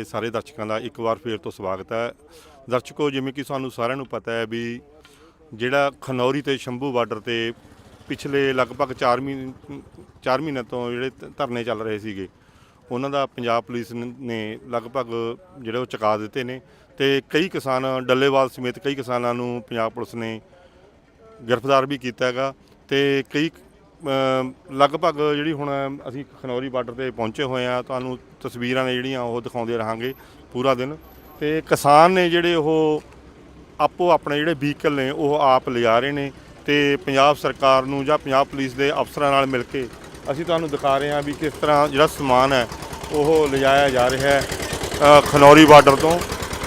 Live ਸਾਰੇ ਦਰਸ਼ਕਾਂ ਦਾ ਇੱਕ ਵਾਰ ਫੇਰ ਤੋਂ ਸਵਾਗਤ ਹੈ। ਦਰਸ਼ਕੋ, ਜਿਵੇਂ ਕਿ ਸਾਨੂੰ ਸਾਰਿਆਂ ਨੂੰ ਪਤਾ ਹੈ ਵੀ ਜਿਹੜਾ ਖਨੌਰੀ ਤੇ ਸ਼ੰਭੂ ਬਾਰਡਰ ਤੇ ਪਿਛਲੇ ਲਗਭਗ 4 ਮਹੀਨੇ 4 ਮਹੀਨੇ ਤੋਂ ਜਿਹੜੇ ਧ- ਧਰਨੇ ਚੱਲ ਰਹੇ ਸੀਗੇ, ਉਹਨਾਂ ਦਾ ਪੰਜਾਬ ਪੁਲਿਸ ਨੇ ਲਗਭਗ ਜਿਹੜੇ ਉਹ ਚੁਕਾ ਦਿੱਤੇ ਨੇ ਤੇ ਕਈ ਕਿਸਾਨ ਡੱਲੇਵਾਲ ਸਮੇਤ ਕਈ ਕਿਸਾਨਾਂ ਨੂੰ ਪੰਜਾਬ ਪੁਲਿਸ ਨੇ ਗ੍ਰਿਫਤਾਰ ਵੀ ਕੀਤਾ ਹੈਗਾ ਤੇ ਕਈ ਲਗਭਗ ਜਿਹੜੀ ਹੁਣ ਅਸੀਂ ਖਨੌਰੀ ਬਾਰਡਰ ਤੇ ਪਹੁੰਚੇ ਹੋਏ ਆ ਤੁਹਾਨੂੰ ਤਸਵੀਰਾਂ ਨੇ ਜਿਹੜੀਆਂ ਉਹ ਦਿਖਾਉਂਦੇ ਰਹਾਂਗੇ ਪੂਰਾ ਦਿਨ। ਤੇ ਕਿਸਾਨ ਨੇ ਜਿਹੜੇ ਉਹ ਆਪੋ ਆਪਣੇ ਜਿਹੜੇ ਵਹੀਕਲ ਨੇ, ਉਹ ਆਪ ਲਿਜਾ ਰਹੇ ਨੇ ਤੇ ਪੰਜਾਬ ਸਰਕਾਰ ਨੂੰ ਜਾਂ ਪੰਜਾਬ ਪੁਲਿਸ ਦੇ ਅਫਸਰਾਂ ਨਾਲ ਮਿਲ ਕੇ ਅਸੀਂ ਤੁਹਾਨੂੰ ਦਿਖਾ ਰਹੇ ਹਾਂ ਵੀ ਕਿਸ ਤਰ੍ਹਾਂ ਜਿਹੜਾ ਸਮਾਨ ਹੈ, ਉਹ ਲਿਜਾਇਆ ਜਾ ਰਿਹਾ ਹੈ ਖਨੌਰੀ ਬਾਰਡਰ ਤੋਂ।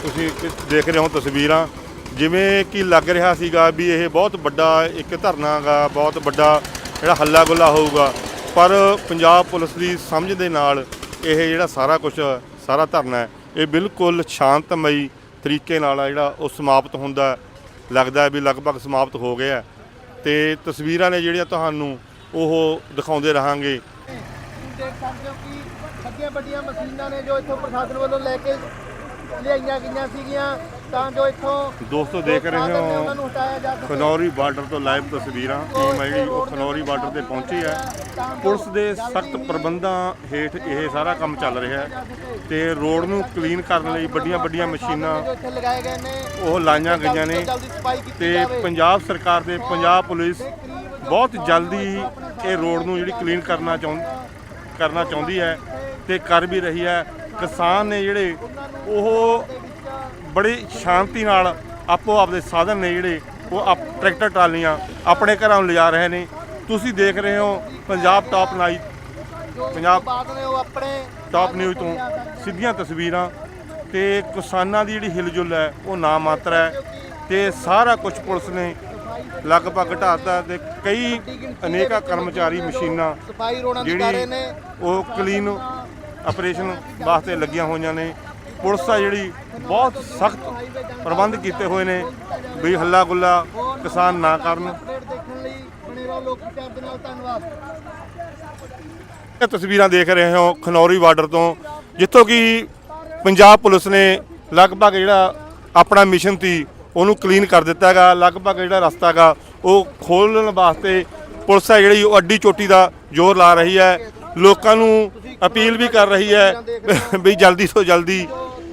ਤੁਸੀਂ ਦੇਖ ਰਹੇ ਹੋ ਤਸਵੀਰਾਂ, ਜਿਵੇਂ ਕਿ ਲੱਗ ਰਿਹਾ ਸੀਗਾ ਵੀ ਇਹ ਬਹੁਤ ਵੱਡਾ ਇੱਕ ਧਰਨਾ ਗਾ ਬਹੁਤ ਵੱਡਾ ਜਿਹੜਾ ਹੱਲਾ ਗੁੱਲਾ ਹੋਊਗਾ, ਪਰ ਪੰਜਾਬ ਪੁਲਿਸ ਦੀ ਸਮਝ ਦੇ ਨਾਲ ਇਹ ਜਿਹੜਾ ਸਾਰਾ ਕੁਝ ਸਾਰਾ ਧਰਨਾ ਇਹ ਬਿਲਕੁਲ ਸ਼ਾਂਤਮਈ ਤਰੀਕੇ ਨਾਲ ਜਿਹੜਾ ਉਹ ਸਮਾਪਤ ਹੁੰਦਾ ਲੱਗਦਾ ਵੀ ਲਗਭਗ ਸਮਾਪਤ ਹੋ ਗਿਆ ਹੈ। ਤੇ ਤਸਵੀਰਾਂ ਨੇ ਜਿਹੜੀਆਂ ਤੁਹਾਨੂੰ ਉਹ ਦਿਖਾਉਂਦੇ ਰਹਾਂਗੇ ਦੇਖ ਸਕਦੇ ਹੋ ਕਿ ਵੱਡੀਆਂ ਵੱਡੀਆਂ ਮਸ਼ੀਨਾਂ ਨੇ ਜੋ ਇੱਥੋਂ ਪ੍ਰਸ਼ਾਸਨ ਵੱਲੋਂ ਲੈ ਕੇ ਲਿਆਈਆਂ ਗਈਆਂ ਸੀਗੀਆਂ ਤਾਂ ਜੋ ਇੱਥੋਂ ਦੋਸਤੋ ਦੇਖ ਰਹੇ ਹੋ ਖਨੌਰੀ ਬਾਰਡਰ ਤੋਂ ਲਾਈਵ ਤਸਵੀਰਾਂ ਟੀਮ ਹੈ ਜਿਹੜੀ ਉਹ ਖਨੌਰੀ ਬਾਰਡਰ ਤੇ ਪਹੁੰਚੀ ਹੈ। ਪੁਲਿਸ ਦੇ ਸਖਤ ਪ੍ਰਬੰਧਾਂ ਹੇਠ ਇਹ ਸਾਰਾ ਕੰਮ ਚੱਲ ਰਿਹਾ ਹੈ ਤੇ ਰੋਡ ਨੂੰ ਕਲੀਨ ਕਰਨ ਲਈ ਵੱਡੀਆਂ ਵੱਡੀਆਂ ਮਸ਼ੀਨਾਂ ਉਹ ਲਾਈਆਂ ਗਈਆਂ ਨੇ। ਤੇ ਪੰਜਾਬ ਸਰਕਾਰ ਦੇ ਪੰਜਾਬ ਪੁਲਿਸ ਬਹੁਤ ਜਲਦੀ ਇਹ ਰੋਡ ਨੂੰ ਜਿਹੜੀ ਕਲੀਨ ਕਰਨਾ ਚਾਹੁੰ ਕਰਨਾ ਚਾਹੁੰਦੀ ਹੈ ਤੇ ਕਰ ਵੀ ਰਹੀ ਹੈ। ਕਿਸਾਨ ਨੇ ਜਿਹੜੇ ਉਹ ਬੜੀ ਸ਼ਾਂਤੀ ਨਾਲ ਆਪੋ ਆਪਦੇ ਸਾਧਨ ਨੇ ਜਿਹੜੇ ਉਹ ਟਰੈਕਟਰ ਟਰਾਲੀਆਂ ਆਪਣੇ ਘਰਾਂ ਨੂੰ ਲਿਜਾ ਰਹੇ ਨੇ। ਤੁਸੀਂ ਦੇਖ ਰਹੇ ਹੋ ਪੰਜਾਬ ਟਾਪ ਨਾਈਟ ਜੋ ਪੰਜਾਬ- ਟਾਪ ਨਿਊਜ਼ ਤੋਂ ਸਿੱਧੀਆਂ ਤਸਵੀਰਾਂ ਤੇ ਕਿਸਾਨਾਂ ਦੀ ਜਿਹੜੀ ਹਿਲਜੁਲ ਹੈ ਉਹ ਨਾ ਮਾਤਰ ਹੈ ਤੇ ਸਾਰਾ ਕੁਝ ਪੁਲਿਸ ਨੇ ਲਗਭਗ ਢਾਤਾ ਤੇ ਕਈ ਅਨੇਕਾਂ ਕਰਮਚਾਰੀ ਮਸ਼ੀਨਾਂ ਸਫ਼ਾਈ ਰੋਣਾ ਰਹੇ ਨੇ। ਉਹ ਕਲੀਨ ਆਪਰੇਸ਼ਨ ਵਾਸਤੇ ਲੱਗੀਆਂ ਹੋਈਆਂ ਨੇ। ਪੁਲਿਸ ਆ ਜਿਹੜੀ ਬਹੁਤ ਸਖਤ ਪ੍ਰਬੰਧ ਕੀਤੇ ਹੋਏ ਨੇ ਵੀ ਹੱਲਾ ਗੁੱਲਾ ਕਿਸਾਨ ਨਾ ਕਰਨ। ਇਹ ਤਸਵੀਰਾਂ ਦੇਖ ਰਹੇ ਹੋ ਖਨੌਰੀ ਬਾਰਡਰ ਤੋਂ ਜਿੱਥੋਂ ਕਿ ਪੰਜਾਬ ਪੁਲਿਸ ਨੇ ਲਗਭਗ ਜਿਹੜਾ ਆਪਣਾ ਮਿਸ਼ਨ ਸੀ ਉਹਨੂੰ ਕਲੀਨ ਕਰ ਦਿੱਤਾ ਹੈਗਾ। ਲਗਭਗ ਜਿਹੜਾ ਰਸਤਾ ਹੈਗਾ ਉਹ ਖੋਲ੍ਹਣ ਵਾਸਤੇ ਪੁਲਿਸ ਹੈ ਜਿਹੜੀ ਉਹ ਅੱਡੀ ਚੋਟੀ ਦਾ ਜ਼ੋਰ ਲਾ ਰਹੀ ਹੈ। ਲੋਕਾਂ ਨੂੰ ਅਪੀਲ ਵੀ ਕਰ ਰਹੀ ਹੈ ਵੀ ਜਲਦੀ ਤੋਂ ਜਲਦੀ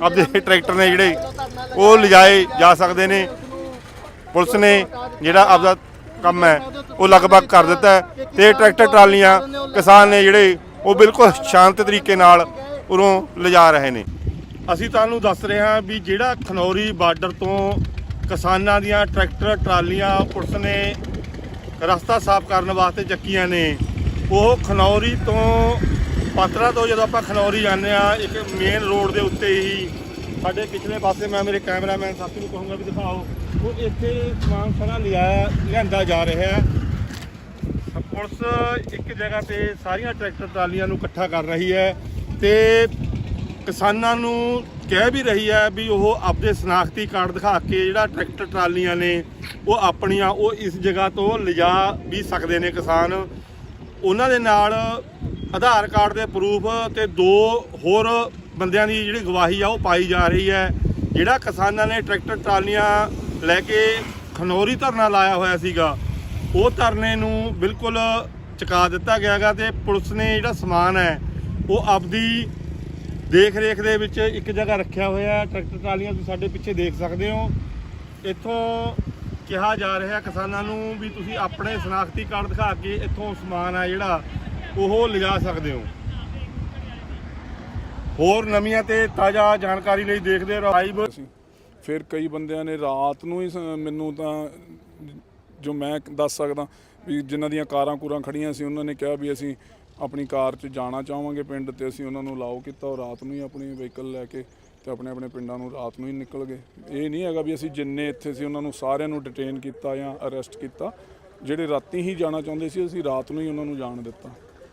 ਆਪਦੇ ਟਰੈਕਟਰ ਨੇ ਜਿਹੜੇ ਉਹ ਲਿਜਾਏ ਜਾ ਸਕਦੇ ਨੇ। ਪੁਲਿਸ ਨੇ ਜਿਹੜਾ ਆਪਦਾ ਕੰਮ ਹੈ, ਉਹ ਲਗਭਗ ਕਰ ਦਿੱਤਾ ਹੈ ਤੇ ਟਰੈਕਟਰ ਟਰਾਲੀਆਂ ਕਿਸਾਨ ਨੇ ਜਿਹੜੇ ਉਹ ਬਿਲਕੁਲ ਸ਼ਾਂਤ ਤਰੀਕੇ ਨਾਲ ਉਰੋਂ ਲਿਜਾ ਰਹੇ ਨੇ। ਅਸੀਂ ਤੁਹਾਨੂੰ ਦੱਸ ਰਹੇ ਹਾਂ ਵੀ ਜਿਹੜਾ ਖਨੌਰੀ ਬਾਰਡਰ ਤੋਂ ਕਿਸਾਨਾਂ ਦੀਆਂ ਟਰੈਕਟਰ ਟਰਾਲੀਆਂ ਪੁਲਿਸ ਨੇ ਰਸਤਾ ਸਾਫ਼ ਕਰਨ ਵਾਸਤੇ ਚੱਕੀਆਂ ਨੇ ਉਹ ਖਨੌਰੀ ਤੋਂ ਪਾਤਰਾ ਤੋਂ ਜਦੋਂ ਆਪਾਂ ਖਨੌਰੀ ਜਾਂਦੇ ਆ ਇੱਕ ਮੇਨ ਰੋਡ ਦੇ ਉੱਤੇ ਹੀ ਸਾਡੇ ਪਿਛਲੇ ਪਾਸੇ ਮੈਂ ਮੇਰੇ ਕੈਮਰਾਮੈਨ ਸਾਥੀ ਨੂੰ ਕਹੂੰਗਾ ਵੀ ਦਿਖਾਓ, ਉਹ ਇੱਥੇ ਸਮਾਨ ਸਾਰਾ ਲਿਆਇਆ ਲਿਆਂਦਾ ਜਾ ਰਿਹਾ ਹੈ। ਪੁਲਿਸ ਇੱਕ ਜਗ੍ਹਾ ਤੇ ਸਾਰੀਆਂ ਟਰੈਕਟਰ ਟਰਾਲੀਆਂ ਨੂੰ ਇਕੱਠਾ ਕਰ ਰਹੀ ਹੈ ਤੇ ਕਿਸਾਨਾਂ ਨੂੰ ਕਹਿ ਵੀ ਰਹੀ ਹੈ ਵੀ ਉਹ ਆਪਦੇ ਸਨਾਖਤੀ ਕਾਰਡ ਦਿਖਾ ਕੇ ਜਿਹੜਾ ਟਰੈਕਟਰ ਟਰਾਲੀਆਂ ਨੇ, ਉਹ ਆਪਣੀਆਂ, ਉਹ ਇਸ ਜਗ੍ਹਾ ਤੋਂ ਲਿਜਾ ਵੀ ਸਕਦੇ ਨੇ ਕਿਸਾਨ। ਉਹਨਾਂ ਦੇ ਨਾਲ ਆਧਾਰ ਕਾਰਡ ਦੇ ਪ੍ਰੂਫ ਤੇ ਦੋ ਹੋਰ ਬੰਦਿਆਂ ਦੀ ਜਿਹੜੀ ਗਵਾਹੀ ਆ ਉਹ ਪਾਈ ਜਾ ਰਹੀ ਹੈ। ਜਿਹੜਾ ਕਿਸਾਨਾਂ ਨੇ ਟਰੈਕਟਰ ਟਰਾਲੀਆਂ ਲੈ ਕੇ ਖਨੌਰੀ ਧਰਨਾ ਲਾਇਆ ਹੋਇਆ ਸੀਗਾ, ਉਹ ਧਰਨੇ ਨੂੰ ਬਿਲਕੁਲ ਚੁਕਾ ਦਿੱਤਾ ਗਿਆਗਾ ਤੇ ਪੁਲਿਸ ਨੇ ਜਿਹੜਾ ਸਮਾਨ ਹੈ, ਉਹ ਆਪਦੀ ਦੇਖ ਰੇਖ ਦੇ ਵਿੱਚ ਇੱਕ ਜਗ੍ਹਾ ਰੱਖਿਆ ਹੋਇਆ ਟਰੈਕਟਰ ਟਰਾਲੀਆਂ ਤੁਸੀਂ ਸਾਡੇ ਪਿੱਛੇ ਦੇਖ ਸਕਦੇ ਹੋ। ਇੱਥੋਂ ਕਿਹਾ ਜਾ ਰਿਹਾ ਕਿਸਾਨਾਂ ਨੂੰ ਵੀ ਤੁਸੀਂ ਆਪਣੇ ਸ਼ਨਾਖਤੀ ਕਾਰਡ ਦਿਖਾ ਕੇ ਇੱਥੋਂ ਸਮਾਨ ਆ ਜਿਹੜਾ, ਉਹ ਲਿਜਾ ਸਕਦੇ ਹੋ। ਹੋਰ ਨਵੀਆਂ ਤੇ ਤਾਜ਼ਾ ਜਾਣਕਾਰੀ ਲਈ ਦੇਖਦੇ ਰਹੋ। ਲਾਈਵ ਫਿਰ ਕਈ ਬੰਦਿਆਂ ਨੇ ਰਾਤ ਨੂੰ ਹੀ ਮੈਨੂੰ ਤਾਂ ਜੋ ਮੈਂ ਦੱਸ ਸਕਦਾ ਵੀ ਜਿਨ੍ਹਾਂ ਦੀਆਂ ਕਾਰਾਂ ਕੂਰਾਂ ਖੜੀਆਂ ਸੀ, ਉਹਨਾਂ ਨੇ ਕਿਹਾ ਵੀ ਅਸੀਂ ਆਪਣੀ ਕਾਰ 'ਚ ਜਾਣਾ ਚਾਹਾਂਗੇ ਪਿੰਡ ਤੇ ਅਸੀਂ ਉਹਨਾਂ ਨੂੰ ਲਾਓ ਕੀਤਾ ਉਹ ਰਾਤ ਨੂੰ ਹੀ ਆਪਣੀ ਵਹੀਕਲ ਲੈ ਕੇ ਤੇ ਆਪਣੇ ਆਪਣੇ ਪਿੰਡਾਂ ਨੂੰ ਰਾਤ ਨੂੰ ਹੀ ਨਿਕਲ ਗਏ। ਇਹ ਨਹੀਂ ਹੈਗਾ ਵੀ ਅਸੀਂ ਜਿੰਨੇ ਇੱਥੇ ਸੀ ਉਹਨਾਂ ਨੂੰ ਸਾਰਿਆਂ ਨੂੰ ਡਿਟੇਨ ਕੀਤਾ ਜਾਂ ਅਰੈਸਟ ਕੀਤਾ। ਜਿਹੜੇ ਰਾਤੀ ਹੀ ਜਾਣਾ ਚਾਹੁੰਦੇ ਸੀ ਅਸੀਂ ਰਾਤ ਨੂੰ ਹੀ ਉਹਨਾਂ ਨੂੰ ਜਾਣ ਦਿੱਤਾ।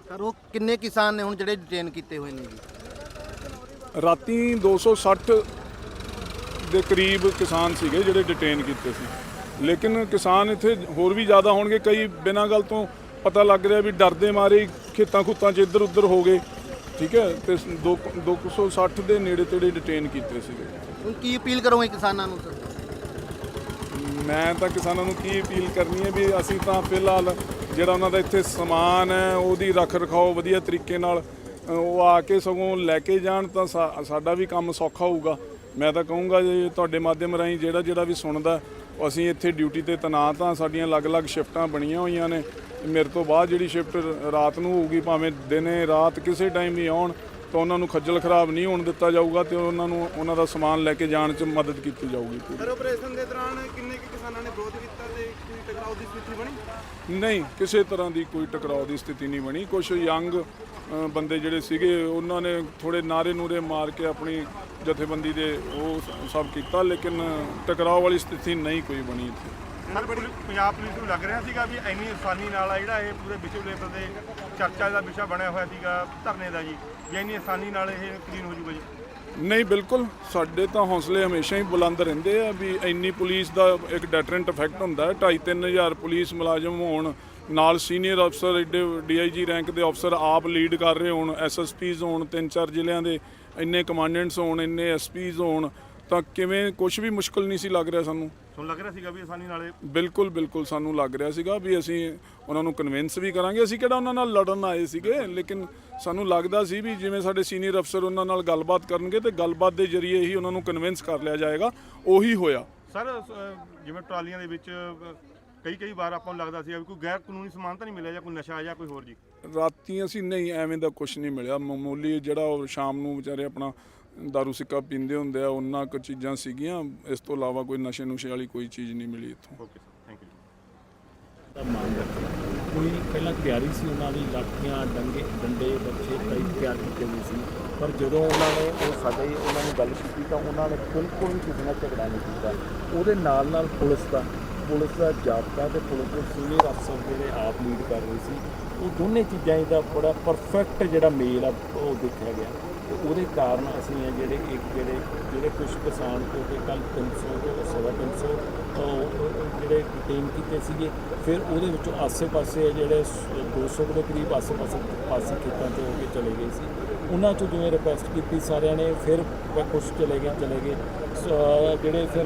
ਸਰ ਉਹ ਕਿੰਨੇ ਕਿਸਾਨ ਨੇ ਹੁਣ ਜਿਹੜੇ ਡਿਟੇਨ ਕੀਤੇ ਹੋਏ ਨੇ ਜੀ? ਰਾਤੀ 260 ਦੇ ਕਰੀਬ ਕਿਸਾਨ ਸੀਗੇ ਜਿਹੜੇ ਡਿਟੇਨ ਕੀਤੇ ਸੀ। ਲੇਕਿਨ ਕਿਸਾਨ ਇੱਥੇ ਹੋਰ ਵੀ ਜ਼ਿਆਦਾ ਹੋਣਗੇ। ਕਈ ਬਿਨਾਂ ਗੱਲ ਤੋਂ ਪਤਾ ਲੱਗ ਰਿਹਾ ਵੀ ਡਰਦੇ ਮਾਰੇ ਖੇਤਾਂ ਖੁੱਤਾਂ 'ਚ ਇੱਧਰ ਉੱਧਰ ਹੋ ਗਏ। ਠੀਕ ਹੈ ਤੇ ਦੋ- 260 ਦੇ ਨੇੜੇ ਤੇੜੇ ਡਿਟੇਨ ਕੀਤੇ ਸੀਗੇ। ਹੁਣ ਕੀ ਅਪੀਲ ਕਰੋਗੇ ਕਿਸਾਨਾਂ ਨੂੰ ਸਰ? ਮੈਂ ਤਾਂ ਕਿਸਾਨਾਂ ਨੂੰ ਕੀ ਅਪੀਲ ਕਰਨੀ ਹੈ ਵੀ ਅਸੀਂ ਤਾਂ ਫਿਲਹਾਲ ਜਿਹੜਾ ਉਹਨਾਂ ਦਾ ਇੱਥੇ ਸਮਾਨ ਹੈ ਉਹਦੀ ਰੱਖ ਰਖਾਓ ਵਧੀਆ ਤਰੀਕੇ ਨਾਲ ਅ, ਉਹ ਆ ਕੇ ਸਗੋਂ ਲੈ ਕੇ ਜਾਣ ਤਾਂ ਸਾ- ਸਾਡਾ ਵੀ ਕੰਮ ਸੌਖਾ ਹੋਊਗਾ। ਮੈਂ ਤਾਂ ਕਹੂੰਗਾ ਜੇ ਤੁਹਾਡੇ ਮਾਧਿਅਮ ਰਾਹੀਂ ਜਿਹੜਾ ਜਿਹੜਾ ਵੀ ਸੁਣਦਾ ਉਹ ਅਸੀਂ ਇੱਥੇ ਡਿਊਟੀ ਤੇ ਤੈਨਾਤ ਹਾਂ ਸਾਡੀਆਂ ਅਲੱਗ-ਅਲੱਗ ਸ਼ਿਫਟਾਂ ਬਣੀਆਂ ਹੋਈਆਂ ਨੇ ਮੇਰੇ ਤੋਂ ਬਾਅਦ ਜਿਹੜੀ ਸ਼ਿਫਟ ਰਾਤ ਨੂੰ ਹੋਊਗੀ ਭਾਵੇਂ ਦਿਨੇ ਰਾਤ ਕਿਸੇ ਟਾਈਮ ਵੀ ਆਉਣ ਤਾਂ ਉਹਨਾਂ ਨੂੰ ਖੱਜਲ ਖਰਾਬ ਨਹੀਂ ਹੋਣ ਦਿੱਤਾ ਜਾਊਗਾ ਤੇ ਉਹਨਾਂ ਨੂੰ ਉਹਨਾਂ ਦਾ ਸਮਾਨ ਲੈ ਕੇ ਜਾਣ 'ਚ ਮਦਦ ਕੀਤੀ ਜਾਊਗੀ ਸਰ ਆਪਰੇਸ਼ਨ ਦੇ ਦੌਰਾਨ ਕਿੰਨੇ ਕੁ ਕਿਸਾਨਾਂ ਨੇ ਵਿਰੋਧ ਕੀਤਾ ਤੇ ਕੋਈ ਟਕਰਾਅ ਦੀ ਸਥਿਤੀ ਬਣੀ? ਨਹੀਂ ਕਿਸੇ ਤਰ੍ਹਾਂ ਦੀ ਕੋਈ ਟਕਰਾਅ ਦੀ ਸਥਿਤੀ ਨਹੀਂ ਬਣੀ। ਕੁਝ ਯੰਗ ਬੰਦੇ ਜਿਹੜੇ ਸੀਗੇ ਉਹਨਾਂ ਨੇ ਥੋੜੇ ਨਾਰੇ ਨੂਰੇ ਮਾਰ ਕੇ ਆਪਣੀ ਜਥੇਬੰਦੀ ਦੇ ਉਹ ਸਭ ਕੀਤਾ ਲੇਕਿਨ ਟਕਰਾਅ ਵਾਲੀ ਸਥਿਤੀ ਨਹੀਂ ਕੋਈ ਬਣੀ ਇੱਥੇ। ਸਰ ਪੁਲਿ- ਪੰਜਾਬ ਪੁਲਿਸ ਨੂੰ ਲੱਗ ਰਿਹਾ ਸੀਗਾ ਵੀ ਇੰਨੀ ਆਸਾਨੀ ਨਾਲ ਆ ਜਿਹੜਾ ਇਹ ਪੂਰੇ ਵਿਸ਼ਵ ਲੈਵਲ ਤੇ ਚਰਚਾ ਦਾ ਵਿਸ਼ਾ ਬਣਿਆ ਹੋਇਆ ਸੀਗਾ ਧਰਨੇ ਦਾ ਜੀ, ਵੀ ਇੰਨੀ ਆਸਾਨੀ ਨਾਲ ਇਹ ਕਲੀਨ ਹੋ ਜਾਊਗਾ ਜੀ। ਨਹੀਂ, ਬਿਲਕੁਲ। ਸਾਡੇ ਤਾਂ ਹੌਸਲੇ ਹਮੇਸ਼ਾ ਹੀ ਬੁਲੰਦ ਰਹਿੰਦੇ ਆ ਵੀ ਇੰਨੀ ਪੁਲਿਸ ਦਾ ਇੱਕ ਡੈਟਰੈਂਟ ਇਫੈਕਟ ਹੁੰਦਾ ਹੈ। 2.5-3000 ਪੁਲਿਸ ਮੁਲਾਜ਼ਮ ਹੋਣ, ਨਾਲ ਸੀਨੀਅਰ ਅਫਸਰ ਏਡੇ ਡੀਆਈਜੀ ਰੈਂਕ ਦੇ ਅਫਸਰ ਆਪ ਲੀਡ ਕਰ ਰਹੇ ਹੋਣ ਐਸਐਸਪੀਜ਼ ਹੋਣ, ਤਿੰਨ ਚਾਰ ਜ਼ਿਲ੍ਹਿਆਂ ਦੇ ਇੰਨੇ ਕਮਾਂਡੈਂਟਸ ਹੋਣ, ਇੰਨੇ ਐਸਪੀਜ਼ ਹੋਣ, ਤਾਂ ਕਿਵੇਂ ਕੁਝ ਵੀ ਮੁਸ਼ਕਲ ਨਹੀਂ ਸੀ ਲੱਗ ਰਿਹਾ ਸਾਨੂੰ। ਤੁਹਾਨੂੰ ਲੱਗ ਰਿਹਾ ਸੀਗਾ ਵੀ ਆਸਾਨੀ ਨਾਲ ਬਿਲਕੁਲ ਬਿਲਕੁਲ ਸਾਨੂੰ ਲੱਗ ਰਿਹਾ ਸੀਗਾ ਵੀ ਅਸੀਂ ਉਹਨਾਂ ਨੂੰ ਕਨਵਿੰਸ ਵੀ ਕਰਾਂਗੇ। ਅਸੀਂ ਕਿਹੜਾ ਉਹਨਾਂ ਨਾਲ ਲੜਨ ਆਏ ਸੀਗੇ ਲੇਕਿਨ ਸਾਨੂੰ ਲੱਗਦਾ ਸੀ ਵੀ ਜਿਵੇਂ ਸਾਡੇ ਸੀਨੀਅਰ ਅਫਸਰ ਉਹਨਾਂ ਨਾਲ ਗੱਲਬਾਤ ਕਰਨਗੇ ਤੇ ਗੱਲਬਾਤ ਦੇ ਜ਼ਰੀਏ ਹੀ ਉਹਨਾਂ ਨੂੰ ਕਨਵਿੰਸ ਕਰ ਲਿਆ ਜਾਏਗਾ ਉਹੀ ਹੋਇਆ। ਸਰ ਅ, ਜਿਵੇਂ ਟਰਾਲੀਆਂ ਦੇ ਵਿੱਚ ਕਈ ਕਈ ਵਾਰ ਆਪਾਂ ਨੂੰ ਲੱਗਦਾ ਸੀਗਾ ਵੀ ਕੋਈ ਗੈਰ ਕਾਨੂੰਨੀ ਸਮਾਨ ਤਾਂ ਨਹੀਂ ਮਿਲਿਆ ਜਾਂ ਕੋਈ ਨਸ਼ਾ ਜਾਂ ਕੋਈ ਹੋਰ ਜੀ। ਰਾਤੀ ਅਸੀਂ ਨਹੀਂ ਐਵੇਂ ਦਾ ਕੁਝ ਨਹੀਂ ਮਿਲਿਆ। ਮਾਮੂਲੀ ਜਿਹੜਾ ਉਹ ਸ਼ਾਮ ਨੂੰ ਵਿਚਾਰੇ ਆਪਣਾ ਦਾਰੂ ਸਿੱਕਾ ਪੀਂਦੇ ਹੁੰਦੇ ਆ ਉਹਨਾਂ ਕੁ ਚੀਜ਼ਾਂ ਸੀਗੀਆਂ ਇਸ ਤੋਂ ਇਲਾਵਾ ਕੋਈ ਨਸ਼ੇ ਨੁਸ਼ੇ ਵਾਲੀ ਕੋਈ ਚੀਜ਼ ਨਹੀਂ ਮਿਲੀ ਇੱਥੋਂ ਓਕੇ ਸਰ ਥੈਂਕ ਯੂ ਦਾ ਰੱਖਿਆ ਕੋਈ ਪਹਿਲਾਂ ਤਿਆਰੀ ਸੀ ਉਹਨਾਂ ਦੀ ਲਾਠੀਆਂ ਡੰਗੇ ਡੰਡੇ ਬੱਚੇ ਕਈ ਤਿਆਰ ਕੀਤੇ ਹੋਏ ਸੀ ਪਰ ਜਦੋਂ ਉਹਨਾਂ ਨੇ ਉਹ ਸਾਡੇ ਉਹਨਾਂ ਨੂੰ ਗੱਲ ਕੀਤੀ ਤਾਂ ਉਹਨਾਂ ਨੇ ਬਿਲਕੁਲ ਵੀ ਕਿਸੇ ਨਾਲ ਝਗੜਾ ਨਹੀਂ ਕੀਤਾ ਉਹਦੇ ਨਾਲ ਨਾਲ ਪੁਲਿਸ ਦਾ ਪੁਲਿਸ ਦਾ ਜਾਬਤਾ ਤੇ ਪੁਲਿਸ ਦੇ ਸੀਨੀਅਰ ਅਫਸਰ ਜਿਹੜੇ ਆਪ ਲੀਡ ਕਰ ਰਹੇ ਸੀ ਉਹ ਦੋਨੇ ਚੀਜ਼ਾਂ ਦਾ ਬੜਾ ਪਰਫੈਕਟ ਜਿਹੜਾ ਮੇਲ ਆ ਉਹ ਦੇਖਿਆ ਗਿਆ ਤੇ ਉਹਦੇ ਕਾਰਨ ਅਸੀਂ ਇਹ ਜਿਹੜੇ ਇੱਕ ਜਿਹੜੇ ਜਿਹੜੇ ਕੁਝ ਕਿਸਾਨ ਤੋਂ ਤੇ ਕੱਲ 300 ਤੋਂ ਸਵਾ 300 ਉਹ ਜਿਹੜੇ ਡਿਟੇਨ ਕੀਤੇ ਸੀਗੇ ਫਿਰ ਉਹਦੇ ਵਿੱਚੋਂ ਆਸੇ-ਪਾਸੇ ਜਿਹੜੇ ਸ- 200 ਦੇ ਕਰੀਬ ਆਸੇ-ਪਾਸੇ ਪਾਸੇ ਖੇਤਾਂ 'ਚ ਹੋ ਕੇ ਚਲੇ ਗਏ ਸੀ। ਉਹਨਾਂ 'ਚੋਂ ਜਿਵੇਂ ਰਿਕੁਐਸਟ ਕੀਤੀ ਸਾਰਿਆਂ ਨੇ ਫਿਰ ਕੁਝ ਚਲੇ ਗਏ ਚਲੇ ਗਏ। ਜਿਹੜੇ ਫਿਰ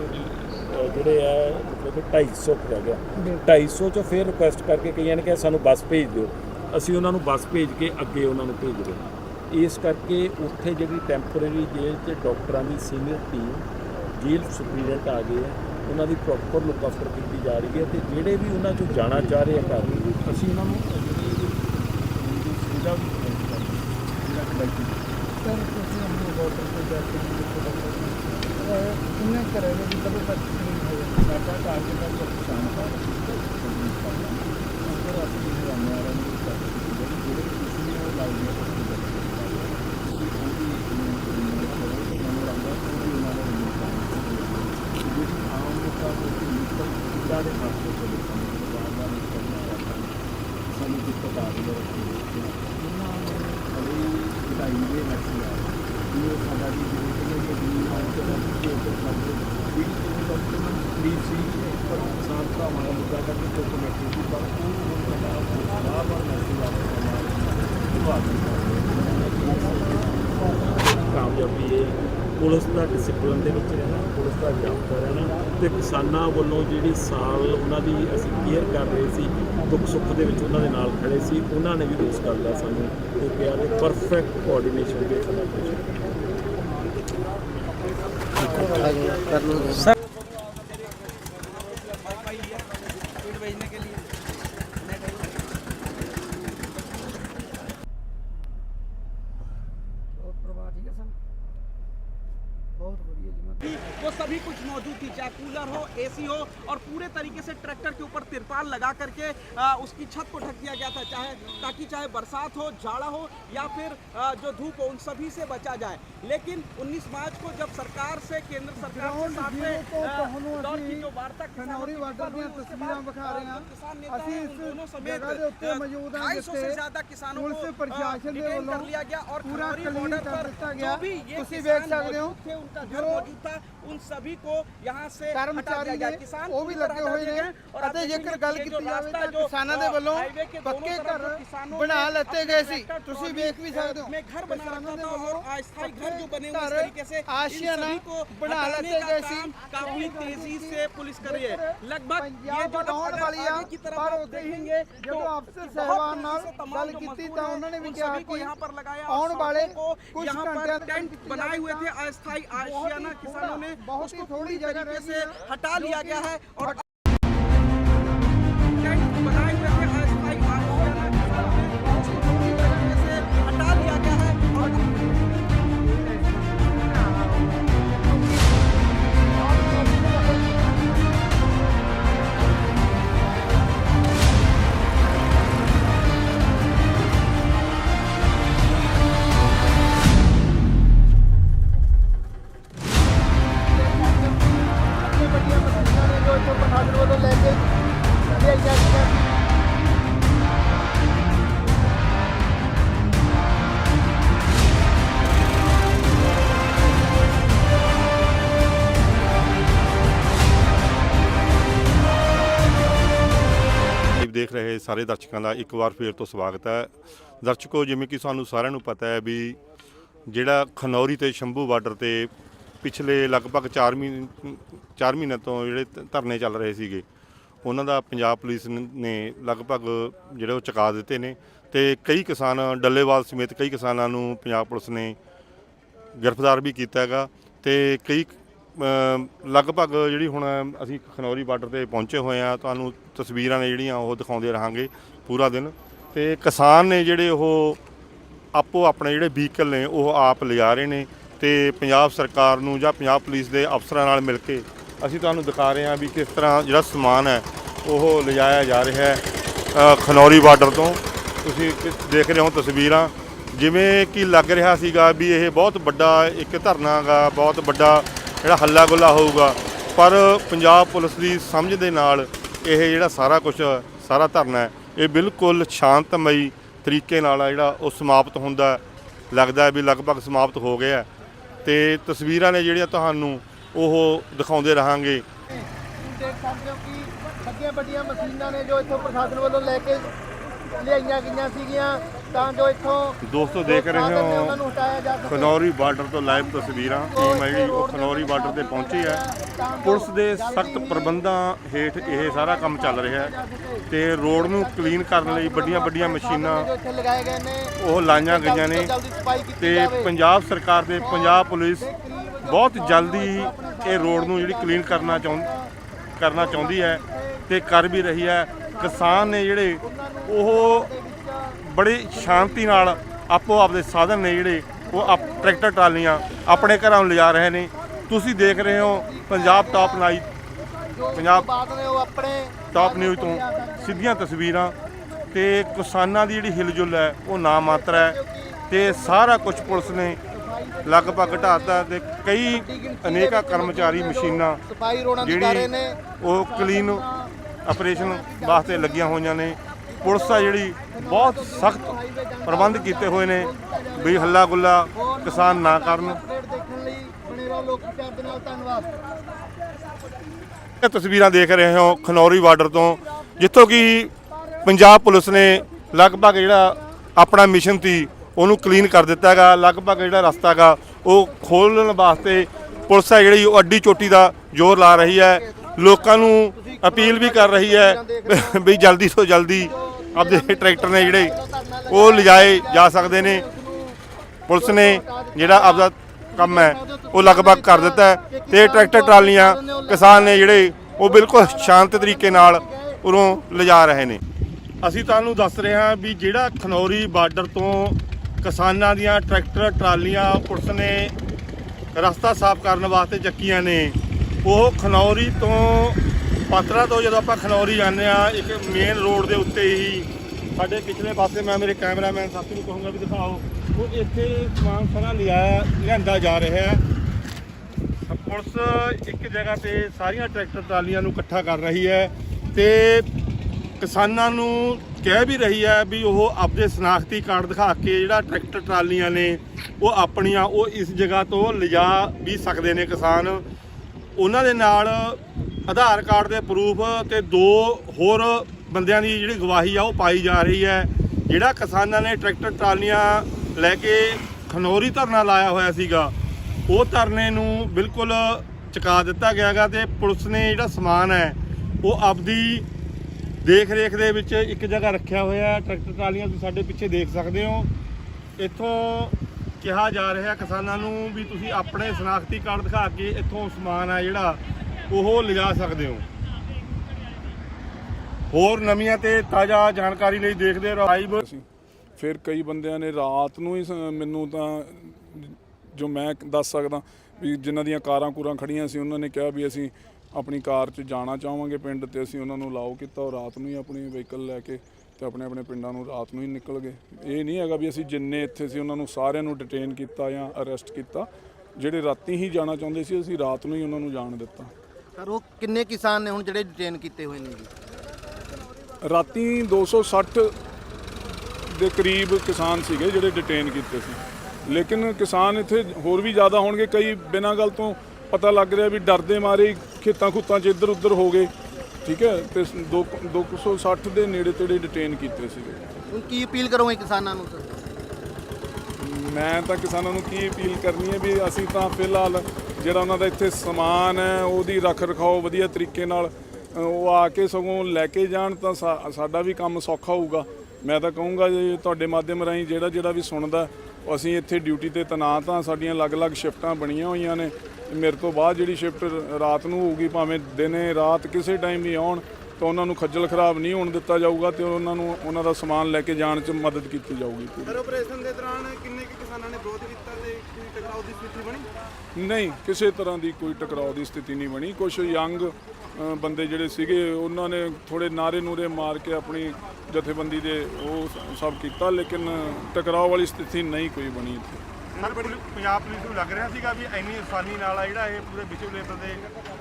ਜਿਹੜੇ ਆ ਮਤਲਬ ਕਿ 250 ਕੁ ਰਹਿ ਗਿਆ। 250 'ਚੋਂ ਫਿਰ ਰਿਕੁਐਸਟ ਕਰਕੇ ਕਈਆਂ ਨੇ ਕਿਹਾ ਸਾਨੂੰ ਬੱਸ ਭੇਜ ਦਿਓ। ਅਸੀਂ ਉਹਨਾਂ ਨੂੰ ਬੱਸ ਭੇਜ ਕੇ ਅੱਗੇ ਉਹਨਾਂ ਨੂੰ ਭੇਜ ਹਾਂ। ਇਸ ਕਰਕੇ ਉੱਥੇ ਜਿਹੜੀ ਟੈਂਪਰੇਰੀ ਜੇਲ੍ਹ 'ਚ ਡਾਕਟਰਾਂ ਦੀ ਸੀਨੀਅਰ ਟੀਮ ਜੇਲ੍ਹ ਸੁਪਰੀਡੈਂਟ ਆ ਗਏ ਆ ਉਹਨਾਂ ਦੀ ਪ੍ਰੋਪਰ ਲੁੱਕ ਆਫਟਰ ਕੀਤੀ ਜਾ ਰਹੀ ਹੈ ਤੇ ਜਿਹੜੇ ਵੀ ਉਹਨਾਂ 'ਚੋਂ ਜਾਣਾ ਚਾਹ ਰਹੇ ਆ ਘਰ, ਅਸੀਂ ਉਹਨਾਂ ਨੂੰ ਜਿਹੜੀ ਸੁਵਿਧਾ ਵੀ ਪ੍ਰੋਵਾਈਡ ਹਾਂ ਜਿਹੜਾ ਕਲੈਕਟਿਵ ਸਰ ਤੁਸੀਂ ਆਪਣੇ ਬਾਰਡਰ ਤੇ ਜਾ ਕੇ ਕਿੰਨੇ ਕਰੇ ਨੇ ਕਦੋਂ ਤੱਕ ਨਹੀਂ ਹੋਇਆ? ਸਾਡਾ ਟਾਰਗੇਟ ਹੈ ਕਿ ਸ਼ਾਮ ਤੱਕ ਅਸੀਂ ਇਹ ਨੂੰ ਕਰ ਜਿਹੜੇ ਜਿਹੜੇ ਕਿਸੇ ਨੇ ਉਹ ਲਾਈ ਹੈ ਉਹ ਉਹਦੀ ਮੈਨੂੰ ਲੱਗਦਾ ਕਿ ਉਹ ਵੀ ਉਹਨਾਂ ਦਾ ਰਿਮੂਵ ਕਰਨਾ ਜਿਹੜੀ ਆਮ ਲੋਕਾਂ ਨੂੰ ਨਿਕਲ ਜਿੱਦਾਂ ਦੇ ਖਾਤੇ ਤੋਂ ਲੋਕਾਂ ਨੂੰ ਬਾਹਰ ਬਾਹਰ ਨਿਕਲਣਾ ਹੈ ਸਾਨੂੰ ਦਿੱਕਤ ਆ ਰਹੀ ਹੈ ਉਹਨਾਂ ਨੂੰ ਵਧਾਈ ਦੇ ਮੈਸੇਜ ਆ ਇਹ ਸਾਡਾ ਵੀ ਜਿਵੇਂ ਕਿ ਇਹ ਵੀ ਆਉਂ ਤੇ ਕਿ ਉਹ ਸਾਡੇ ਜਿਹੜੀ ਡਾਕਟਰ ਪਲੀਜ਼ ਸੀ ਪਰ ਕਿਸਾਨ ਭਰਾਵਾਂ ਦਾ ਮੁੱਦਾ ਕਰਕੇ ਕੋਈ ਕਮੇਟੀ ਸੀ ਪਰ ਉਹ ਉਹਨਾਂ ਦਾ ਬਾਰ ਬਾਰ ਮੈਸੇਜ ਆ ਰਿਹਾ ਕਾਮਯਾਬੀ ਇਹ ਪੁਲਿਸ ਦਾ ਡਿਸਪਲਿਨ ਦੇ ਵਿੱਚ ਰਹਿਣਾ। ਪੁਲਿਸ ਦਾ ਜਾਬਤਾ ਤੇ ਕਿਸਾਨਾਂ ਵੱਲੋਂ ਜਿਹੜੀ ਸਾਲ ਉਹਨਾਂ ਦੀ ਅਸੀਂ ਕੇਅਰ ਕਰ ਰਹੇ ਸੀ, ਦੁੱਖ ਸੁੱਖ ਦੇ ਵਿੱਚ ਉਹਨਾਂ ਦੇ ਨਾਲ ਖੜੇ ਸੀ, ਉਹਨਾਂ ਨੇ ਵੀ ਉਸ ਗੱਲ ਦਾ ਸਾਨੂੰ। ਉਹ ਕਿਹਾ ਕਿ ਪਰਫੈਕਟ ਕੋਆਰਡੀਨੇਸ਼ਨ ਦੇ ਸਾਡਾ भी कुछ मौजूद थी चाहे कूलर हो एसी हो और पूरे तरीके से ट्रैक्टर के ऊपर तिरपाल लगा करके उसकी छत को ढक दिया गया था चाहे ताकि चाहे बरसात हो झाड़ा हो या फिर जो धूप हो उन सभी से बचा जाए। लेकिन 19 मार्च को जब सरकार से केंद्र सरकार के साथ में तो की जो वार्ता ढाई सौ से ज़्यादा किसानों को लिया गया और जो भी ये किसान थे उनका घर मौजूद था उन सभी को यहाँ से हटा ਕਰਮਚਾਰੀ दिया गया ਨੇ किसान ਉਹ ਵੀ पूरी तरह ਲੱਗੇ हटा ਹੋਏ दिए ਨੇ गए और आप ਅਤੇ देखेंगे ਜੇਕਰ कि ਗੱਲ ये जो ਕੀਤੀ ਜਾਵੇ रास्ता ਤਾਂ जो, ਕਿਸਾਨਾਂ ਦੇ अ, ਵੱਲੋਂ हाईवे के दोनों ਪੱਕੇ तरफ ਘਰ जो किसानों ਬਣਾ ने ਲੱਤੇ अपने ਗਏ ਸੀ ट्रैक्टर ਤੁਸੀਂ ट्रॉली, ਵੇਖ ਵੀ ਸਕਦੇ ਹੋ में घर बना ਕਿਸਾਨਾਂ रखा ਦੇ था ਵੱਲੋਂ और अस्थायी घर जो बने हुए इस ਘਰ तरीके से इन ਆਸ਼ੀਆਨਾ सभी को ਬਣਾ हटाने ਲੱਤੇ का ਗਏ ਸੀ काम काफी तेजी से पुलिस कर रही है लगभग ये ਪੰਜਾਬ जो ਵਧਾਉਣ अगर ਵਾਲੀ ਆ आगे की तरफ ਪਰ आप ਉੱਥੇ ਹੀ देखेंगे ਜਦੋਂ तो ਅਫਸਰ बहुत ਸਹਿਬਾਨ तेजी ਨਾਲ से तमाम ਗੱਲ जो ਕੀਤੀ मजदूर ਤਾਂ हैं, ਉਹਨਾਂ ਨੇ ਵੀ उन ਕਿਹਾ सभी को ਕਿ यहाँ पर लगाया ਆਉਣ और ਵਾਲੇ सड़कों को ਕੁਝ यहाँ ਘੰਟਿਆਂ पर ਤੱਕ टेंट ਕੀਤੀ बनाए हुए थे ਜਾਵੇਗੀ। अस्थायी बहुत ही आशियाना थोड़ा- किसानों ने बहुत ही उसको थोड़ी पूरी जगह तरीके रह से गई है, हटा जो लिया कि गया है और ਸਾਰੇ ਦਰਸ਼ਕਾਂ ਦਾ ਇੱਕ ਵਾਰ ਫੇਰ ਤੋਂ ਸਵਾਗਤ ਹੈ। ਦਰਸ਼ਕੋ, ਜਿਵੇਂ ਕਿ ਸਾਨੂੰ ਸਾਰਿਆਂ ਨੂੰ ਪਤਾ ਹੈ ਵੀ ਜਿਹੜਾ ਖਨੌਰੀ ਤੇ ਸ਼ੰਭੂ ਬਾਰਡਰ ਤੇ ਪਿਛਲੇ ਲਗਭਗ 4 ਮਹੀਨੇ 4 ਮਹੀਨੇ ਤੋਂ ਜਿਹੜੇ ਧ- ਧਰਨੇ ਚੱਲ ਰਹੇ ਸੀਗੇ, ਉਹਨਾਂ ਦਾ ਪੰਜਾਬ ਪੁਲਿਸ ਨੇ ਲਗਭਗ ਜਿਹੜੇ ਉਹ ਚੁਕਾ ਦਿੱਤੇ ਨੇ ਤੇ ਕਈ ਕਿਸਾਨ ਡੱਲੇਵਾਲ ਸਮੇਤ ਕਈ ਕਿਸਾਨਾਂ ਨੂੰ ਪੰਜਾਬ ਪੁਲਿਸ ਨੇ ਗ੍ਰਿਫਤਾਰ ਵੀ ਕੀਤਾ ਹੈਗਾ ਤੇ ਕਈ ਲਗਭਗ ਜਿਹੜੀ ਹੁਣ ਅਸੀਂ ਖਨੌਰੀ ਬਾਰਡਰ ਤੇ ਪਹੁੰਚੇ ਹੋਏ ਆ ਤੁਹਾਨੂੰ ਤਸਵੀਰਾਂ ਨੇ ਜਿਹੜੀਆਂ ਉਹ ਦਿਖਾਉਂਦੇ ਰਹਾਂਗੇ ਪੂਰਾ ਦਿਨ। ਤੇ ਕਿਸਾਨ ਨੇ ਜਿਹੜੇ ਉਹ ਆਪੋ ਆਪਣੇ ਜਿਹੜੇ ਵਹੀਕਲ ਨੇ, ਉਹ ਆਪ ਲਿਜਾ ਰਹੇ ਨੇ ਤੇ ਪੰਜਾਬ ਸਰਕਾਰ ਨੂੰ ਜਾਂ ਪੰਜਾਬ ਪੁਲਿਸ ਦੇ ਅਫਸਰਾਂ ਨਾਲ ਮਿਲ ਕੇ ਅਸੀਂ ਤੁਹਾਨੂੰ ਦਿਖਾ ਰਹੇ ਹਾਂ ਵੀ ਕਿਸ ਤਰ੍ਹਾਂ ਜਿਹੜਾ ਸਮਾਨ ਹੈ, ਉਹ ਲਿਜਾਇਆ ਜਾ ਰਿਹਾ ਹੈ ਖਨੌਰੀ ਬਾਰਡਰ ਤੋਂ। ਤੁਸੀਂ ਦੇਖ ਰਹੇ ਹੋ ਤਸਵੀਰਾਂ। ਜਿਵੇਂ ਕਿ ਲੱਗ ਰਿਹਾ ਸੀਗਾ ਵੀ ਇਹ ਬਹੁਤ ਵੱਡਾ ਇੱਕ ਧਰਨਾ ਗਾ, ਬਹੁਤ ਵੱਡਾ ਜਿਹੜਾ ਹੱਲਾ ਗੁੱਲਾ ਹੋਊਗਾ। ਪਰ ਪੰਜਾਬ ਪੁਲਿਸ ਦੀ ਸਮਝ ਦੇ ਨਾਲ ਇਹ ਜਿਹੜਾ ਸਾਰਾ ਕੁਝ ਸਾਰਾ ਧਰਨਾ ਇਹ ਬਿਲਕੁਲ ਸ਼ਾਂਤਮਈ ਤਰੀਕੇ ਨਾਲ ਆ ਜਿਹੜਾ ਉਹ ਸਮਾਪਤ ਹੁੰਦਾ ਲੱਗਦਾ ਵੀ ਲਗਭਗ ਸਮਾਪਤ ਹੋ ਗਿਆ ਹੈ। ਤੇ ਤਸਵੀਰਾਂ ਨੇ ਜਿਹੜੀਆਂ ਤੁਹਾਨੂੰ ਉਹ ਦਿਖਾਉਂਦੇ ਰਹਾਂਗੇ ਦੇਖ ਸਕਦੇ ਹੋ ਕਿ ਵੱਡੀਆਂ ਵੱਡੀਆਂ ਮਸ਼ੀਨਾਂ ਨੇ ਜੋ ਇੱਥੋਂ ਪ੍ਰਸ਼ਾਸਨ ਵੱਲੋਂ ਲੈ ਕੇ ਲਿਆਈਆਂ ਗਈਆਂ ਸੀਗੀਆਂ ਤਾਂ ਜੋ ਇੱਥੋਂ ਦੋਸਤੋ ਦੇਖ ਰਹੇ ਹੋ ਖਨੌਰੀ ਬਾਰਡਰ ਤੋਂ ਲਾਈਵ ਤਸਵੀਰਾਂ। ਟੀਮ ਹੈ ਜਿਹੜੀ ਉਹ ਖਨੌਰੀ ਬਾਰਡਰ ਤੇ ਪਹੁੰਚੀ ਹੈ। ਪੁਲਿਸ ਦੇ ਸਖਤ ਪ੍ਰਬੰਧਾਂ ਹੇਠ ਇਹ ਸਾਰਾ ਕੰਮ ਚੱਲ ਰਿਹਾ ਹੈ। ਤੇ ਰੋਡ ਨੂੰ ਕਲੀਨ ਕਰਨ ਲਈ ਵੱਡੀਆਂ ਵੱਡੀਆਂ ਮਸ਼ੀਨਾਂ ਉਹ ਲਾਈਆਂ ਗਈਆਂ ਨੇ। ਤੇ ਪੰਜਾਬ ਸਰਕਾਰ ਦੇ ਪੰਜਾਬ ਪੁਲਿਸ ਬਹੁਤ ਜਲਦੀ ਇਹ ਰੋਡ ਨੂੰ ਜਿਹੜੀ ਕਲੀਨ ਕਰਨਾ ਚਾਹੁੰ ਕਰਨਾ ਚਾਹੁੰਦੀ ਹੈ ਤੇ ਕਰ ਵੀ ਰਹੀ ਹੈ। ਕਿਸਾਨ ਨੇ ਜਿਹੜੇ ਉਹ ਬੜੀ ਸ਼ਾਂਤੀ ਨਾਲ ਆਪੋ ਆਪਦੇ ਸਾਧਨ ਨੇ ਜਿਹੜੇ ਉਹ ਟਰੈਕਟਰ ਟਰਾਲੀਆਂ ਆਪਣੇ ਘਰਾਂ ਨੂੰ ਲਿਜਾ ਰਹੇ ਨੇ। ਤੁਸੀਂ ਦੇਖ ਰਹੇ ਹੋ Punjab top night Punjab top news ਤੋਂ ਸਿੱਧੀਆਂ ਤਸਵੀਰਾਂ ਤੇ ਕਿਸਾਨਾਂ ਦੀ ਜਿਹੜੀ ਹਿਲਜੁਲ ਹੈ ਉਹ ਨਾ ਮਾਤਰ ਹੈ ਤੇ ਸਾਰਾ ਕੁਝ ਪੁਲਿਸ ਨੇ ਲਗਭਗ ਢਾਤਾ ਤੇ ਕਈ ਅਨੇਕਾਂ ਕਰਮਚਾਰੀ ਮਸ਼ੀਨਾਂ ਸਫ਼ਾਈ ਰਹੇ ਨੇ। ਉਹ ਕਲੀਨ ਆਪਰੇਸ਼ਨ ਵਾਸਤੇ ਲੱਗੀਆਂ ਹੋਈਆਂ ਨੇ। ਪੁਲਿਸ ਆ ਜਿਹੜੀ ਬਹੁਤ ਸਖਤ ਪ੍ਰਬੰਧ ਕੀਤੇ ਹੋਏ ਨੇ ਵੀ ਹੱਲਾ ਗੁੱਲਾ ਕਿਸਾਨ ਨਾ ਕਰਨ। ਇਹ ਤਸਵੀਰਾਂ ਦੇਖ ਰਹੇ ਹੋ ਖਨੌਰੀ ਬਾਰਡਰ ਤੋਂ, ਜਿੱਥੋਂ ਕਿ ਪੰਜਾਬ ਪੁਲਿਸ ਨੇ ਲਗਭਗ ਜਿਹੜਾ ਆਪਣਾ ਮਿਸ਼ਨ ਸੀ, ਉਹਨੂੰ ਕਲੀਨ ਕਰ ਦਿੱਤਾ ਹੈਗਾ। ਲਗਭਗ ਜਿਹੜਾ ਰਸਤਾ ਹੈਗਾ, ਉਹ ਖੋਲ੍ਹਣ ਵਾਸਤੇ ਪੁਲਿਸ ਹੈ ਜਿਹੜੀ ਉਹ ਅੱਡੀ ਚੋਟੀ ਦਾ ਜ਼ੋਰ ਲਾ ਰਹੀ ਹੈ। ਲੋਕਾਂ ਨੂੰ ਅਪੀਲ ਵੀ ਕਰ ਰਹੀ ਹੈ ਵੀ ਜਲਦੀ ਤੋਂ ਜਲਦੀ ਆਪਦੇ ਟਰੈਕਟਰ ਨੇ ਜਿਹੜੇ ਉਹ ਲਿਜਾਏ ਜਾ ਸਕਦੇ ਨੇ। ਪੁਲਿਸ ਨੇ ਜਿਹੜਾ ਆਪਦਾ ਕੰਮ ਹੈ, ਉਹ ਲਗਭਗ ਕਰ ਦਿੱਤਾ ਹੈ ਤੇ ਟਰੈਕਟਰ ਟਰਾਲੀਆਂ ਕਿਸਾਨ ਨੇ ਜਿਹੜੇ ਉਹ ਬਿਲਕੁਲ ਸ਼ਾਂਤ ਤਰੀਕੇ ਨਾਲ ਉਰੋਂ ਲਿਜਾ ਰਹੇ ਨੇ। ਅਸੀਂ ਤੁਹਾਨੂੰ ਦੱਸ ਰਹੇ ਹਾਂ ਵੀ ਜਿਹੜਾ ਖਨੌਰੀ ਬਾਰਡਰ ਤੋਂ ਕਿਸਾਨਾਂ ਦੀਆਂ ਟਰੈਕਟਰ ਟਰਾਲੀਆਂ ਪੁਲਿਸ ਨੇ ਰਸਤਾ ਸਾਫ਼ ਕਰਨ ਵਾਸਤੇ ਚੱਕੀਆਂ ਨੇ ਉਹ ਖਨੌਰੀ ਤੋਂ ਪਾਤਰਾ ਤੋਂ ਜਦੋਂ ਆਪਾਂ ਖਨੌਰੀ ਜਾਂਦੇ ਆ ਇੱਕ ਮੇਨ ਰੋਡ ਦੇ ਉੱਤੇ ਹੀ ਸਾਡੇ ਪਿਛਲੇ ਪਾਸੇ ਮੈਂ ਮੇਰੇ ਕੈਮਰਾਮੈਨ ਸਾਥੀ ਨੂੰ ਕਹੂੰਗਾ ਵੀ ਦਿਖਾਓ, ਉਹ ਇੱਥੇ ਸਮਾਨ ਸਾਰਾ ਲਿਆਇਆ ਲਿਆਂਦਾ ਜਾ ਰਿਹਾ ਹੈ। ਪੁਲਿਸ ਇੱਕ ਜਗ੍ਹਾ ਤੇ ਸਾਰੀਆਂ ਟਰੈਕਟਰ ਟਰਾਲੀਆਂ ਨੂੰ ਇਕੱਠਾ ਕਰ ਰਹੀ ਹੈ ਤੇ ਕਿਸਾਨਾਂ ਨੂੰ ਕਹਿ ਵੀ ਰਹੀ ਹੈ ਵੀ ਉਹ ਆਪਦੇ ਸਨਾਖਤੀ ਕਾਰਡ ਦਿਖਾ ਕੇ ਜਿਹੜਾ ਟਰੈਕਟਰ ਟਰਾਲੀਆਂ ਨੇ, ਉਹ ਆਪਣੀਆਂ, ਉਹ ਇਸ ਜਗ੍ਹਾ ਤੋਂ ਲਿਜਾ ਵੀ ਸਕਦੇ ਨੇ ਕਿਸਾਨ। ਉਹਨਾਂ ਦੇ ਨਾਲ ਆਧਾਰ ਕਾਰਡ ਦੇ ਪ੍ਰੂਫ ਤੇ ਦੋ ਹੋਰ ਬੰਦਿਆਂ ਦੀ ਜਿਹੜੀ ਗਵਾਹੀ ਆ ਉਹ ਪਾਈ ਜਾ ਰਹੀ ਹੈ। ਜਿਹੜਾ ਕਿਸਾਨਾਂ ਨੇ ਟਰੈਕਟਰ ਟਰਾਲੀਆਂ ਲੈ ਕੇ ਖਨੌਰੀ ਧਰਨਾ ਲਾਇਆ ਹੋਇਆ ਸੀਗਾ, ਉਹ ਧਰਨੇ ਨੂੰ ਬਿਲਕੁਲ ਚੁਕਾ ਦਿੱਤਾ ਗਿਆਗਾ ਤੇ ਪੁਲਿਸ ਨੇ ਜਿਹੜਾ ਸਮਾਨ ਹੈ, ਉਹ ਆਪਦੀ ਦੇਖ ਰੇਖ ਦੇ ਵਿੱਚ ਇੱਕ ਜਗ੍ਹਾ ਰੱਖਿਆ ਹੋਇਆ ਟਰੈਕਟਰ ਟਰਾਲੀਆਂ ਤੁਸੀਂ ਸਾਡੇ ਪਿੱਛੇ ਦੇਖ ਸਕਦੇ ਹੋ। ਇੱਥੋਂ ਕਿਹਾ ਜਾ ਰਿਹਾ ਕਿਸਾਨਾਂ ਨੂੰ ਵੀ ਤੁਸੀਂ ਆਪਣੇ ਸ਼ਨਾਖਤੀ ਕਾਰਡ ਦਿਖਾ ਕੇ ਇੱਥੋਂ ਸਮਾਨ ਹੈ ਜਿਹੜਾ, ਉਹ ਲਿਜਾ ਸਕਦੇ ਹੋ। ਹੋਰ ਨਵੀਆਂ ਤੇ ਤਾਜ਼ਾ ਜਾਣਕਾਰੀ ਲਈ ਦੇਖਦੇ ਰਹੋ। ਲਾਈਵ ਫਿਰ ਕਈ ਬੰਦਿਆਂ ਨੇ ਰਾਤ ਨੂੰ ਹੀ ਮੈਨੂੰ ਤਾਂ ਜੋ ਮੈਂ ਦੱਸ ਸਕਦਾ ਵੀ ਜਿਨ੍ਹਾਂ ਦੀਆਂ ਕਾਰਾਂ ਕੂਰਾਂ ਖੜੀਆਂ ਸੀ, ਉਹਨਾਂ ਨੇ ਕਿਹਾ ਵੀ ਅਸੀਂ ਆਪਣੀ ਕਾਰ 'ਚ ਜਾਣਾ ਚਾਹਾਂਗੇ ਪਿੰਡ ਤੇ ਅਸੀਂ ਉਹਨਾਂ ਨੂੰ ਲਾਓ ਕੀਤਾ ਉਹ ਰਾਤ ਨੂੰ ਹੀ ਆਪਣੀ ਵਹੀਕਲ ਲੈ ਕੇ ਤੇ ਆਪਣੇ ਆਪਣੇ ਪਿੰਡਾਂ ਨੂੰ ਰਾਤ ਨੂੰ ਹੀ ਨਿਕਲ ਗਏ। ਇਹ ਨਹੀਂ ਹੈਗਾ ਵੀ ਅਸੀਂ ਜਿੰਨੇ ਇੱਥੇ ਸੀ ਉਹਨਾਂ ਨੂੰ ਸਾਰਿਆਂ ਨੂੰ ਡਿਟੇਨ ਕੀਤਾ ਜਾਂ ਅਰੈਸਟ ਕੀਤਾ। ਜਿਹੜੇ ਰਾਤੀ ਹੀ ਜਾਣਾ ਚਾਹੁੰਦੇ ਸੀ ਅਸੀਂ ਰਾਤ ਨੂੰ ਹੀ ਉਹਨਾਂ ਨੂੰ ਜਾਣ ਦਿੱਤਾ। ਸਰ ਉਹ ਕਿੰਨੇ ਕਿਸਾਨ ਨੇ ਹੁਣ ਜਿਹੜੇ ਡਿਟੇਨ ਕੀਤੇ ਹੋਏ ਨੇ ਜੀ? ਰਾਤੀ 260 ਦੇ ਕਰੀਬ ਕਿਸਾਨ ਸੀਗੇ ਜਿਹੜੇ ਡਿਟੇਨ ਕੀਤੇ ਸੀ। ਲੇਕਿਨ ਕਿਸਾਨ ਇੱਥੇ ਹੋਰ ਵੀ ਜ਼ਿਆਦਾ ਹੋਣਗੇ। ਕਈ ਬਿਨਾਂ ਗੱਲ ਤੋਂ ਪਤਾ ਲੱਗ ਰਿਹਾ ਵੀ ਡਰਦੇ ਮਾਰੇ ਖੇਤਾਂ ਖੁੱਤਾਂ 'ਚ ਇੱਧਰ ਉੱਧਰ ਹੋ ਗਏ। ਠੀਕ ਹੈ ਤੇ 2 260 ਦੇ ਨੇੜੇ ਤੇੜੇ ਡਿਟੇਨ ਕੀਤੇ ਸੀਗੇ। ਹੁਣ ਕੀ ਅਪੀਲ ਕਰੋਗੇ ਕਿਸਾਨਾਂ ਨੂੰ ਸਰ? ਮੈਂ ਤਾਂ ਕਿਸਾਨਾਂ ਨੂੰ ਕੀ ਅਪੀਲ ਕਰਨੀ ਹੈ ਵੀ ਅਸੀਂ ਤਾਂ ਫਿਲਹਾਲ ਜਿਹੜਾ ਉਹਨਾਂ ਦਾ ਇੱਥੇ ਸਮਾਨ ਹੈ ਉਹਦੀ ਰੱਖ ਰਖਾਓ ਵਧੀਆ ਤਰੀਕੇ ਨਾਲ ਉਹ ਆ ਕੇ ਸਗੋਂ ਲੈ ਕੇ ਜਾਣ ਤਾਂ ਸਾਡਾ ਵੀ ਕੰਮ ਸੌਖਾ ਹੋਊਗਾ। ਮੈਂ ਤਾਂ ਕਹੂੰਗਾ ਜੇ ਤੁਹਾਡੇ ਮਾਧਿਅਮ ਰਾਹੀਂ ਜਿਹੜਾ ਜਿਹੜਾ ਵੀ ਸੁਣਦਾ ਅਸੀਂ ਇੱਥੇ ਡਿਊਟੀ ਤੇ ਤੈਨਾਤ ਹਾਂ ਸਾਡੀਆਂ ਅਲੱਗ-ਅਲੱਗ ਸ਼ਿਫਟਾਂ ਬਣੀਆਂ ਹੋਈਆਂ ਨੇ ਮੇਰੇ ਤੋਂ ਬਾਅਦ ਜਿਹੜੀ ਸ਼ਿਫਟ ਰਾਤ ਨੂੰ ਹੋਊਗੀ ਭਾਵੇਂ ਦਿਨੇ ਰਾਤ ਕਿਸੇ ਟਾਈਮ ਵੀ ਆਉਣ ਤਾਂ ਉਹਨਾਂ ਨੂੰ ਖੱਜਲ ਖਰਾਬ ਨਹੀਂ ਹੋਣ ਦਿੱਤਾ ਜਾਊਗਾ ਤੇ ਉਹਨਾਂ ਨੂੰ ਉਹਨਾਂ ਦਾ ਸਮਾਨ ਲੈ ਕੇ ਜਾਣ 'ਚ ਮਦਦ ਕੀਤੀ ਜਾਊਗੀ ਸਰ ਆਪਰੇਸ਼ਨ ਦੇ ਦੌਰਾਨ ਕਿੰਨੇ ਕੁ ਕਿਸਾਨਾਂ ਨੇ ਵਿਰੋਧ ਕੀਤਾ ਤੇ ਕੋਈ ਟਕਰਾਅ ਦੀ ਸਥਿਤੀ ਬਣੀ? ਨਹੀਂ ਕਿਸੇ ਤਰ੍ਹਾਂ ਦੀ ਕੋਈ ਟਕਰਾਅ ਦੀ ਸਥਿਤੀ ਨਹੀਂ ਬਣੀ। ਕੁਝ ਯੰਗ ਬੰਦੇ ਜਿਹੜੇ ਸੀਗੇ ਉਹਨਾਂ ਨੇ ਥੋੜੇ ਨਾਰੇ ਨੂਰੇ ਮਾਰ ਕੇ ਆਪਣੀ ਜਥੇਬੰਦੀ ਦੇ ਉਹ ਸਭ ਕੀਤਾ ਲੇਕਿਨ ਟਕਰਾਅ ਵਾਲੀ ਸਥਿਤੀ ਨਹੀਂ ਕੋਈ ਬਣੀ ਇੱਥੇ। ਸਰ ਪੁਲਿਸ- ਪੰਜਾਬ ਪੁਲਿਸ ਨੂੰ ਲੱਗ ਰਿਹਾ ਸੀਗਾ ਵੀ ਇੰਨੀ ਆਸਾਨੀ ਨਾਲ ਆ ਜਿਹੜਾ ਇਹ ਪੂਰੇ ਵਿਸ਼ਵ ਲੈਵਲ ਦੇ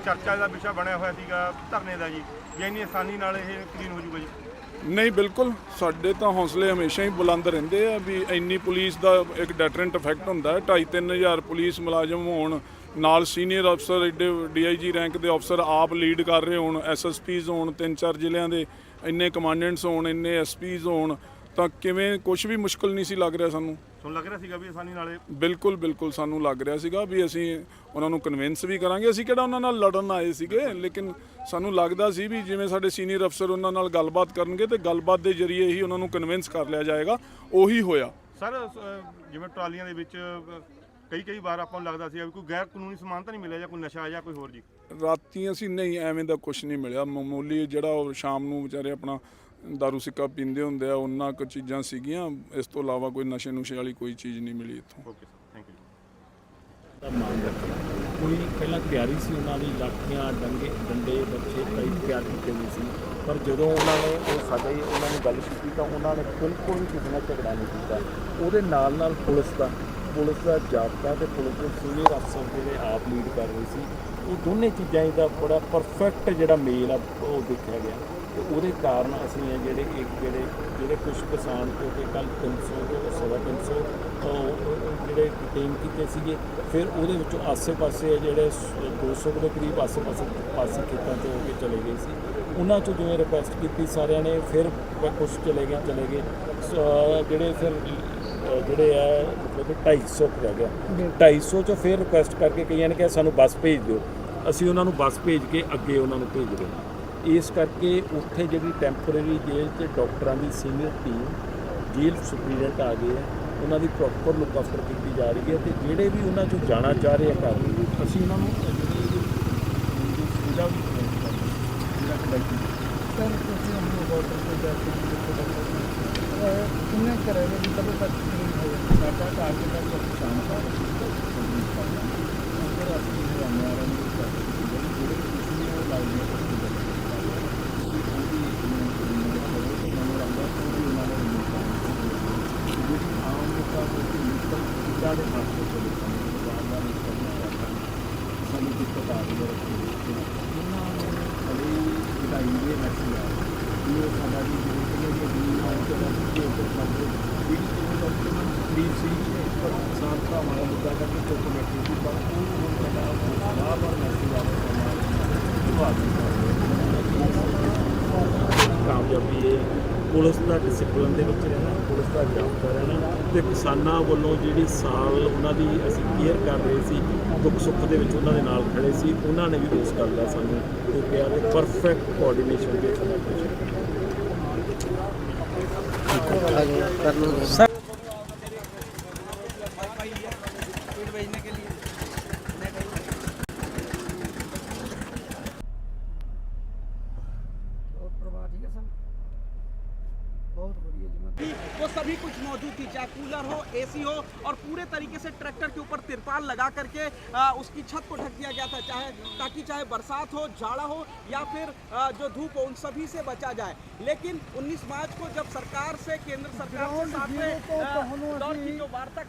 ਚਰਚਾ ਦਾ ਵਿਸ਼ਾ ਬਣਿਆ ਹੋਇਆ ਸੀਗਾ ਧਰਨੇ ਦਾ ਜੀ। ਵੀ ਇੰਨੀ ਆਸਾਨੀ ਨਾਲ ਇਹ ਕਲੀਨ ਹੋ ਜਾਊਗਾ ਜੀ। ਨਹੀਂ, ਬਿਲਕੁਲ। ਸਾਡੇ ਤਾਂ ਹੌਸਲੇ ਹਮੇਸ਼ਾ ਹੀ ਬੁਲੰਦ ਰਹਿੰਦੇ ਆ ਵੀ ਇੰਨੀ ਪੁਲਿਸ ਦਾ ਇੱਕ ਡੈਟਰੈਂਟ ਇਫੈਕਟ ਹੁੰਦਾ ਹੈ। 2.5-3000 ਪੁਲਿਸ ਮੁਲਾਜ਼ਮ ਹੋਣ, ਨਾਲ ਸੀਨੀਅਰ ਅਫਸਰ ਐਡੇ ਡੀਆਈਜੀ ਰੈਂਕ ਦੇ ਅਫਸਰ ਆਪ ਲੀਡ ਕਰ ਰਹੇ ਹੋਣ ਐਸਐਸਪੀਜ਼ ਹੋਣ, ਤਿੰਨ ਚਾਰ ਜ਼ਿਲ੍ਹਿਆਂ ਦੇ ਇੰਨੇ ਕਮਾਂਡੈਂਟਸ ਹੋਣ, ਇੰਨੇ ਐਸਪੀਜ਼ ਹੋਣ, ਤਾਂ ਕਿਵੇਂ ਕੁਝ ਵੀ ਮੁਸ਼ਕਲ ਨਹੀਂ ਸੀ ਲੱਗ ਰਿਹਾ ਸਾਨੂੰ। ਤੁਹਾਨੂੰ ਲੱਗ ਰਿਹਾ ਸੀਗਾ ਵੀ ਆਸਾਨੀ ਨਾਲ ਬਿਲਕੁਲ ਬਿਲਕੁਲ ਸਾਨੂੰ ਲੱਗ ਰਿਹਾ ਸੀਗਾ ਵੀ ਅਸੀਂ ਉਹਨਾਂ ਨੂੰ ਕਨਵਿੰਸ ਵੀ ਕਰਾਂਗੇ। ਅਸੀਂ ਕਿਹੜਾ ਉਹਨਾਂ ਨਾਲ ਲੜਨ ਆਏ ਸੀਗੇ ਲੇਕਿਨ ਸਾਨੂੰ ਲੱਗਦਾ ਸੀ ਵੀ ਜਿਵੇਂ ਸਾਡੇ ਸੀਨੀਅਰ ਅਫਸਰ ਉਹਨਾਂ ਨਾਲ ਗੱਲਬਾਤ ਕਰਨਗੇ ਤੇ ਗੱਲਬਾਤ ਦੇ ਜ਼ਰੀਏ ਹੀ ਉਹਨਾਂ ਨੂੰ ਕਨਵਿੰਸ ਕਰ ਲਿਆ ਜਾਏਗਾ ਉਹੀ ਹੋਇਆ। ਸਰ ਜਿਵੇਂ ਟਰਾਲੀਆਂ ਦੇ ਵਿੱਚ ਕਈ ਕਈ ਵਾਰ ਆਪਾਂ ਨੂੰ ਲੱਗਦਾ ਸੀ ਵੀ ਕੋਈ ਗੈਰ ਕਾਨੂੰਨੀ ਸਮਾਨ ਤਾਂ ਨਹੀਂ ਮਿਲਿਆ ਜਾਂ ਕੋਈ ਨਸ਼ਾ ਜਾਂ ਕੋਈ ਹੋਰ ਜੀ। ਰਾਤੀ ਅਸੀਂ ਨਹੀਂ ਐਵੇਂ ਦਾ ਕੁਝ ਨਹੀਂ ਮਿਲਿਆ। ਮਾਮੂਲੀ ਜਿਹੜਾ ਉਹ ਸ਼ਾਮ ਨੂੰ ਵਿਚਾਰੇ ਆਪਣਾ ਦਾਰੂ ਸਿੱਕਾ ਪੀਂਦੇ ਹੁੰਦੇ ਆ ਉਹਨਾਂ ਕੁ ਚੀਜ਼ਾਂ ਸੀਗੀਆਂ ਇਸ ਤੋਂ ਇਲਾਵਾ ਕੋਈ ਨਸ਼ੇ ਨੁਸ਼ੇ ਵਾਲੀ ਕੋਈ ਚੀਜ਼ ਨਹੀਂ ਮਿਲੀ ਇੱਥੋਂ ਓਕੇ ਸਰ ਥੈਂਕ ਯੂ ਦਾ ਮਾਨ ਰੱਖਿਆ ਕੋਈ ਪਹਿਲਾਂ ਤਿਆਰੀ ਸੀ ਉਹਨਾਂ ਦੀ ਲਾਠੀਆਂ ਡੰਗੇ ਡੰਡੇ ਬੱਚੇ ਕਈ ਤਿਆਰ ਕੀਤੇ ਹੋਏ ਸੀ ਪਰ ਜਦੋਂ ਉਹਨਾਂ ਨੇ ਉਹ ਸਾਡੇ ਉਹਨਾਂ ਨੇ ਗੱਲ ਕੀਤੀ ਤਾਂ ਉਹਨਾਂ ਨੇ ਬਿਲਕੁਲ ਵੀ ਕਿਸੇ ਨਾਲ ਝਗੜਾ ਨਹੀਂ ਕੀਤਾ ਉਹਦੇ ਨਾਲ ਨਾਲ ਪੁਲਿਸ ਦਾ ਪੁਲਿਸ ਦਾ ਜਾਬਤਾ ਤੇ ਪੁਲਿਸ ਦੇ ਸੀਨੀਅਰ ਅਫਸਰ ਜਿਹੜੇ ਆਪ ਲੀਡ ਕਰ ਰਹੇ ਸੀ ਉਹ ਦੋਨੇ ਚੀਜ਼ਾਂ ਦਾ ਬੜਾ ਪਰਫੈਕਟ ਜਿਹੜਾ ਮੇਲ ਆ ਉਹ ਦੇਖਿਆ ਗਿਆ। ਤੇ ਉਹਦੇ ਕਾਰਨ ਅਸੀਂ ਇਹ ਜਿਹੜੇ ਇੱਕ ਜਿਹੜੇ ਜਿਹੜੇ ਕੁਝ ਕਿਸਾਨ ਕਿਉਂਕਿ ਕੱਲ 300 ਤੋਂ ਸਵਾ 300 ਉਹ ਜਿਹੜੇ ਡਿਟੇਨ ਕੀਤੇ ਸੀਗੇ ਫਿਰ ਉਹਦੇ ਵਿੱਚੋਂ ਆਸੇ-ਪਾਸੇ ਜਿਹੜੇ ਸ- 200 ਦੇ ਕਰੀਬ ਆਸੇ-ਪਾਸੇ ਪਾਸੇ ਖੇਤਾਂ 'ਚ ਹੋ ਕੇ ਚਲੇ ਗਏ ਸੀ। ਉਹਨਾਂ 'ਚੋਂ ਜਿਵੇਂ ਰਿਕੁਐਸਟ ਕੀਤੀ ਸਾਰਿਆਂ ਨੇ ਫਿਰ ਕੁਝ ਚਲੇ ਗਏ ਚਲੇ ਗਏ। ਸ- ਜਿਹੜੇ ਫਿਰ ਜਿਹੜੇ ਆ ਮਤਲਬ ਕਿ 250 ਕੁ ਰਹਿ ਗਿਆ। 250 'ਚੋਂ ਫਿਰ ਰਿਕੁਐਸਟ ਕਰਕੇ ਕਈਆਂ ਨੇ ਕਿਹਾ ਸਾਨੂੰ ਬੱਸ ਭੇਜ ਦਿਓ। ਅਸੀਂ ਉਹਨਾਂ ਨੂੰ ਬੱਸ ਭੇਜ ਕੇ ਅੱਗੇ ਉਹਨਾਂ ਨੂੰ ਭੇਜ ਰਹੇ ਹਾਂ। ਇਸ ਕਰਕੇ ਉੱਥੇ ਜਿਹੜੀ ਟੈਂਪਰੇਰੀ ਜੇਲ੍ਹ ਤੇ ਡਾਕਟਰਾਂ ਦੀ ਸੀਨੀਅਰ ਟੀਮ ਜੇਲ੍ਹ ਸੁਪਰੀਡੈਂਟ ਆ ਗਏ ਆ ਉਹਨਾਂ ਦੀ ਪ੍ਰੋਪਰ ਲੁੱਕ ਆਫਟਰ ਕੀਤੀ ਜਾ ਰਹੀ ਹੈ ਤੇ ਜਿਹੜੇ ਵੀ ਉਹਨਾਂ ਚੋਂ ਜਾਣਾ ਚਾਹ ਰਹੇ ਆ ਘਰ, ਅਸੀਂ ਉਹਨਾਂ ਨੂੰ ਸੁਵਿਧਾ ਵੀ ਸਾਨੂੰ ਦਿੱਕਤ ਆ ਰਹੀ ਹੈ ਉਹਨਾਂ ਨੂੰ ਬੜੀ ਜਿਹੜਾ ਇੰਡੀਆ ਮੈਸੇਜ ਆ ਇਹ ਸਾਡਾ ਵੀ ਜਿਹੜੇ ਕਿ ਵੀ ਆਉਂ ਤੇ ਰੱਖੀ ਉੱਪਰ ਸਾਡੇ ਜਿਹੜੀ ਕਿ ਡਾਕੂਮੈਂਟ ਪਲੀਜ਼ ਸੀ ਪਰ ਬੈਠੀ ਸੀ ਪਰ ਉਹ ਹੁਣ ਮੈਸੇਜ ਆ ਰਿਹਾ ਕਾਮਯਾਬੀ ਹੈ। ਪੁਲਿਸ ਦਾ ਡਿਸਪਲਿਨ ਦੇ ਵਿੱਚ ਰਹਿਣਾ ਪੁਲਿਸ ਦਾ ਜਾਬਤਾ ਰਹਿਣਾ ਤੇ ਕਿਸਾਨਾਂ ਵੱਲੋਂ ਜਿਹੜੀ ਸਾਲ ਉਹਨਾਂ ਦੀ ਅਸੀਂ ਕੇਅਰ ਕਰ ਰਹੇ ਸੀ ਦੁੱਖ ਸੁੱਖ ਦੇ ਵਿੱਚ ਉਹਨਾਂ ਦੇ ਨਾਲ ਖੜੇ ਸੀ ਉਹਨਾਂ ਨੇ ਵੀ ਉਸ ਗੱਲ ਦਾ ਸਾਨੂੰ ਉਹ ਕਿਹਾ ਤੇ ਪਰਫੈਕਟ ਕੋਆਰਡੀਨੇਸ਼ਨ ਦੇ ਨਾਲ मौजूद थी। चाहे कूलर हो एसी हो और पूरे तरीके से ट्रैक्टर के ऊपर तिरपाल लगा करके आ, उसकी छत को ढक दिया गया था। चाहे ताकि चाहे बरसात हो झाड़ा हो या फिर आ, जो धूप हो उन सभी से बचा जाए। लेकिन 19 मार्च को जब सरकार से केंद्र सरकार के साथ में तो की जो वार्ता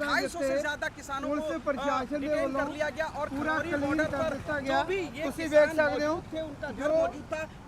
ढाई सौ से ज़्यादा किसानों को कर लिया गया और पूरा बॉर्डर पर जो भी ये किसान मौजूद थे उनका घर मौजूद था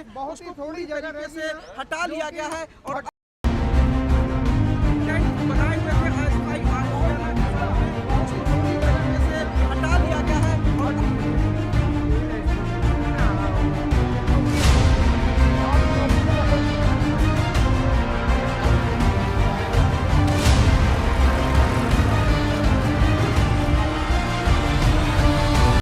बहुत ही उसको थोड़ी पूरी जगह तरीके रह से गई है, हटा जो लिया कि गया है और